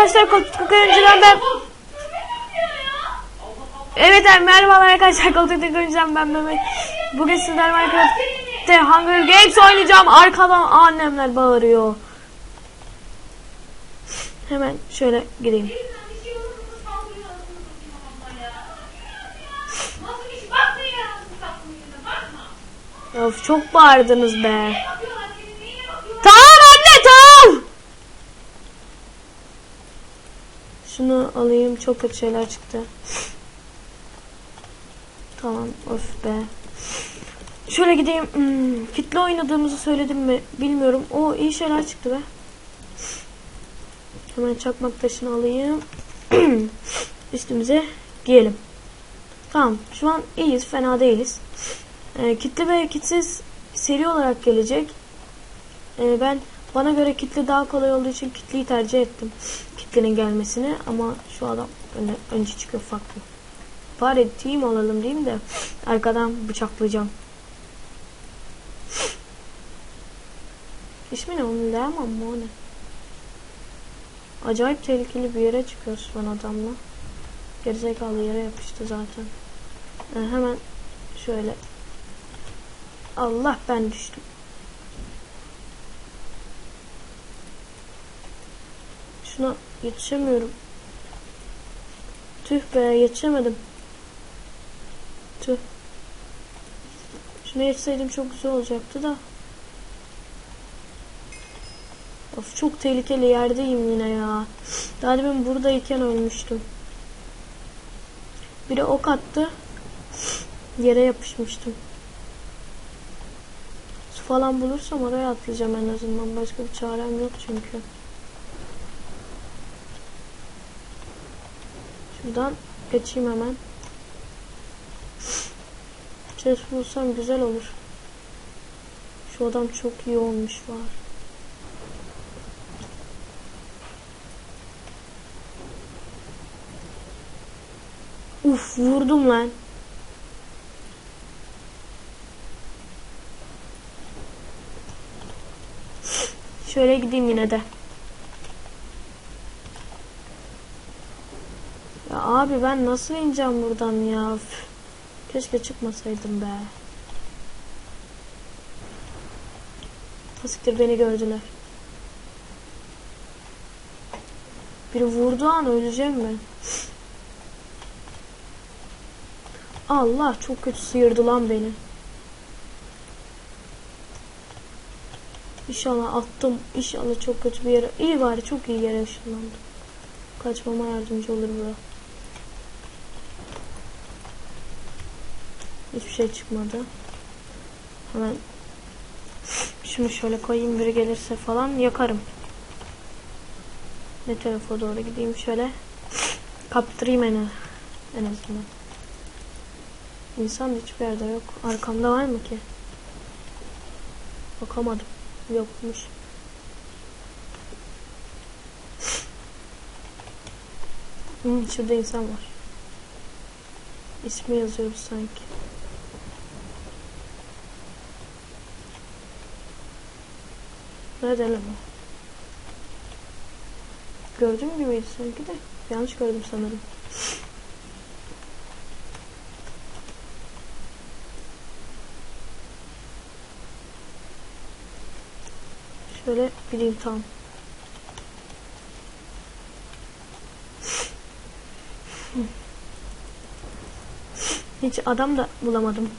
arkadaşlar koltuk önceden ben Evet abi merhabalar arkadaşlar koltuk önceden ben Mehmet. Bugün sizlerle Minecraft'te Hunger Games oynayacağım. Arkadan annemler bağırıyor. Hemen şöyle gireyim Of çok bağırdınız be Tamam anne tamam Şunu alayım. Çok kötü şeyler çıktı. Tamam of be. Şöyle gideyim. Hmm, Fitle oynadığımızı söyledim mi bilmiyorum. O iyi şeyler çıktı be. Hemen çakmak taşını alayım. Üstümüze giyelim. Tamam şu an iyiyiz fena değiliz. E, Kitli ve kitsiz seri olarak gelecek. E, Ben bana göre kitli daha kolay olduğu için kitliyi tercih ettim Kitlinin gelmesini ama şu adam öne, önce çıkıyor farklı Bari team alalım diyeyim de arkadan bıçaklayacağım. İsmi ne onun Leman mı o ne? Acayip tehlikeli bir yere çıkıyoruz ben adamla. Gerizekalı yere yapıştı zaten. Ee, hemen şöyle. Allah ben düştüm. Şuna yetişemiyorum. Tüh be yetişemedim. Tüh. Şuna yetseydim çok güzel olacaktı da. Of çok tehlikeli yerdeyim yine ya. Daha demin buradayken ölmüştüm. Biri ok attı. Yere yapışmıştım. Su falan bulursam oraya atlayacağım en azından. Başka bir çarem yok çünkü. Şuradan geçeyim hemen. Chest bulsam güzel olur. Şu adam çok iyi olmuş var. Uf vurdum lan. Şöyle gideyim yine de. Abi ben nasıl ineceğim buradan ya? Üf. Keşke çıkmasaydım be. Pasiktir beni gördüler. Biri vurduğu an öleceğim ben. Allah çok kötü sıyırdı lan beni. İnşallah attım. İnşallah çok kötü bir yere. İyi bari çok iyi yere ışınlandım. Kaçmama yardımcı olur bura. Hiçbir şey çıkmadı. Hemen şunu şöyle koyayım biri gelirse falan yakarım. Ne tarafa doğru gideyim şöyle. Kaptırayım en, en azından. İnsan hiçbir yerde yok. Arkamda var mı ki? Bakamadım. Yokmuş. Hmm, şurada insan var. İsmi yazıyoruz sanki. Nerede lan o? Gördüğüm gibiydi sanki de. Yanlış gördüm sanırım. Şöyle gideyim tam. Hiç adam da bulamadım.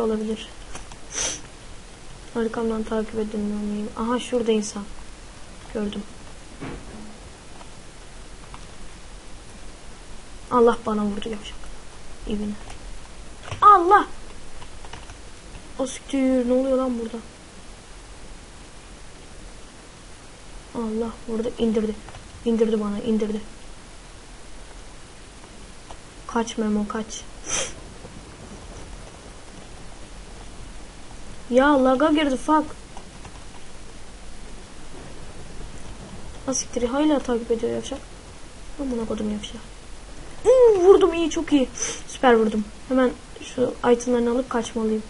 Nerede olabilir? Arkamdan takip edilmiyor muyum? Aha şurada insan. Gördüm. Allah bana vurdu yavşak. İbine. Allah! O siktir ne oluyor lan burada? Allah burada indirdi. İndirdi bana indirdi. Kaç Memo kaç. Ya laga girdi fuck. Asiktir hala takip ediyor yavşak. Amına kodum yavşak. Uuu vurdum iyi çok iyi. Süper vurdum. Hemen şu itemlerini alıp kaçmalıyım.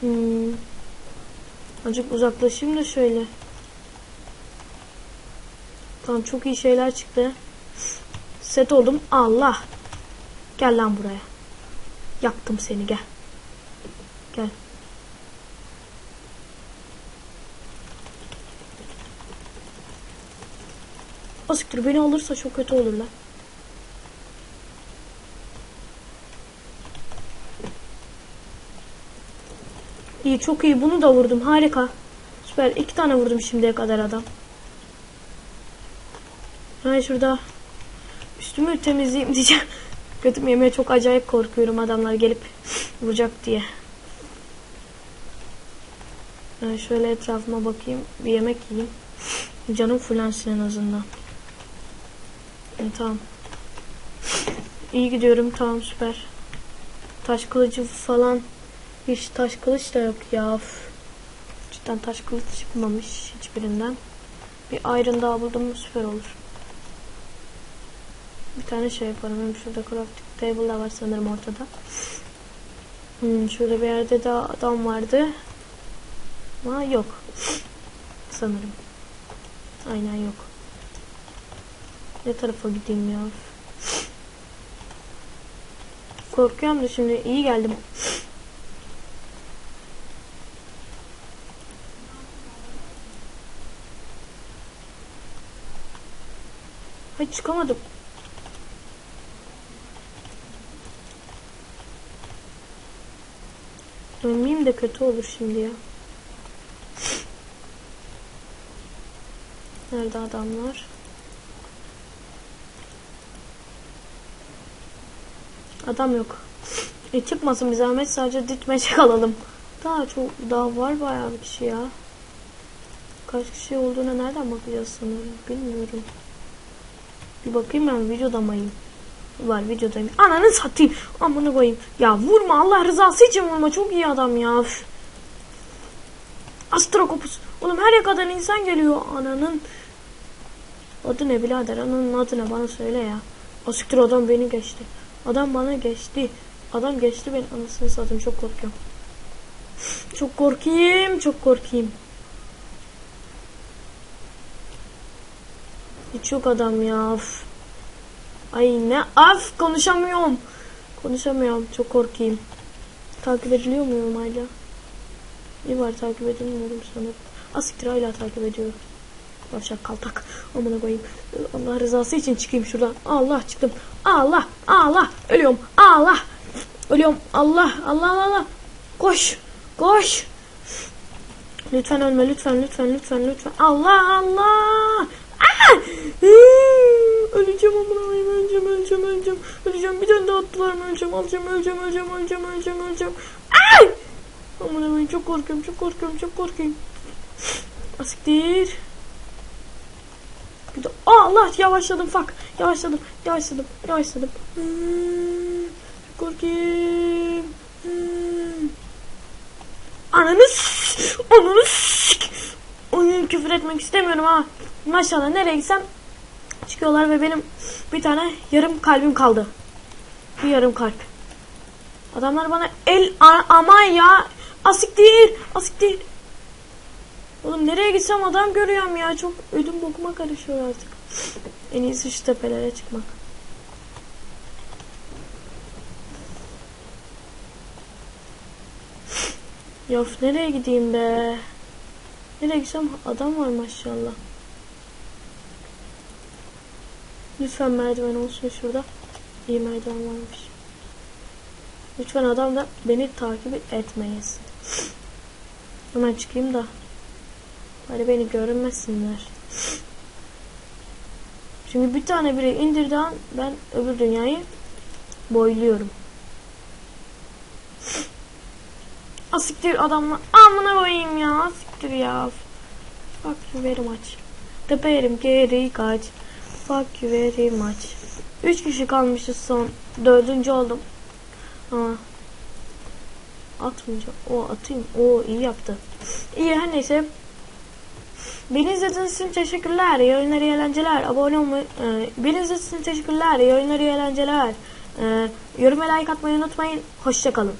Hmm. Azıcık uzaklaşayım da şöyle. Tamam çok iyi şeyler çıktı. Set oldum. Allah. Gel lan buraya. Yaktım seni gel. Gel. O siktir beni alırsa çok kötü olur lan. İyi çok iyi bunu da vurdum harika. Süper iki tane vurdum şimdiye kadar adam. Ben şurada üstümü temizleyeyim diyeceğim. Götüm yemeye çok acayip korkuyorum adamlar gelip vuracak diye. Ben şöyle etrafıma bakayım bir yemek yiyeyim. Canım fullensin en azından. E, tamam. İyi gidiyorum tamam süper. Taş kılıcı falan hiç taş kılıç da yok ya. Cidden taş kılıç çıkmamış hiçbirinden. Bir iron daha buldum süper olur. Bir tane şey yaparım. Hem şurada crafting table da var sanırım ortada. Hmm, şurada bir yerde de adam vardı. Ama yok. Sanırım. Aynen yok. Ne tarafa gideyim ya? Korkuyorum da şimdi iyi geldim. Hayır çıkamadım. Dönmeyeyim de kötü olur şimdi ya. Nerede adamlar? Adam yok. E çıkmasın bir zahmet sadece ditmece kalalım. Daha çok daha var bayağı bir kişi ya. Kaç kişi olduğuna nereden bakacağız sanırım bilmiyorum. Bir bakayım ben videoda mıyım? Var videodayım. Ananı satayım. Amına koyayım. Ya vurma Allah rızası için vurma. Çok iyi adam ya. Üf. Astrokopus. Oğlum her yakadan insan geliyor. Ananın adı ne birader? Ananın adı ne? Bana söyle ya. Asiktir adam beni geçti. Adam bana geçti. Adam geçti beni. Anasını satayım. Çok korkuyorum. Çok korkayım. Çok korkayım. Hiç yok adam ya. Üf. Ay ne af konuşamıyorum. Konuşamıyorum. Çok korkayım. Takip ediliyor muyum hala? İyi var takip edilmiyorum sanırım. Asiktir hala takip ediyorum. Başak kaltak. Amına koyayım. Allah rızası için çıkayım şuradan. Allah çıktım. Allah. Allah. Ölüyorum. Allah. Ölüyorum. Allah Allah Allah. Koş. Koş. Lütfen ölme. Lütfen lütfen lütfen lütfen. Allah Allah. Aa! Hıı! Öleceğim amına koyayım. Öleceğim öleceğim öleceğim. Mı? Öleceğim. Alacağım öleceğim öleceğim öleceğim öleceğim öleceğim. Ay! Amına koyayım çok korkuyorum çok korkuyorum çok korkuyorum. Asiktir. Bir de Allah yavaşladım fuck. Yavaşladım yavaşladım yavaşladım. Hmm, korkuyorum. Hmm. Ananı Ananı Onun küfür etmek istemiyorum ha. Maşallah nereye gitsem çıkıyorlar ve benim bir tane yarım kalbim kaldı. Bir yarım kalp. Adamlar bana el aman ya asik değil asik değil. Oğlum nereye gitsem adam görüyorum ya çok ödüm bokuma karışıyor artık. En iyisi şu tepelere çıkmak. Ya of, nereye gideyim be? Nereye gitsem adam var maşallah. Lütfen merdiven olsun şurada. İyi merdiven varmış. Lütfen adam da beni takip etmeyesin. Hemen çıkayım da. Hadi beni görünmesinler. Çünkü bir tane biri indirdiği an ben öbür dünyayı boyluyorum. Asiktir adamla. Amına koyayım ya. Asiktir ya. Fuck you very much. Teperim geri kaç. Fuck you very much. Üç kişi kalmışız son. Dördüncü oldum. Ama atmayacağım. O atayım. O iyi yaptı. İyi her neyse. Beni izlediğiniz için teşekkürler. İyi eğlenceler. Abone olmayı, e, beni izlediğiniz için teşekkürler. İyi eğlenceler. E, yorum ve like atmayı unutmayın. Hoşçakalın.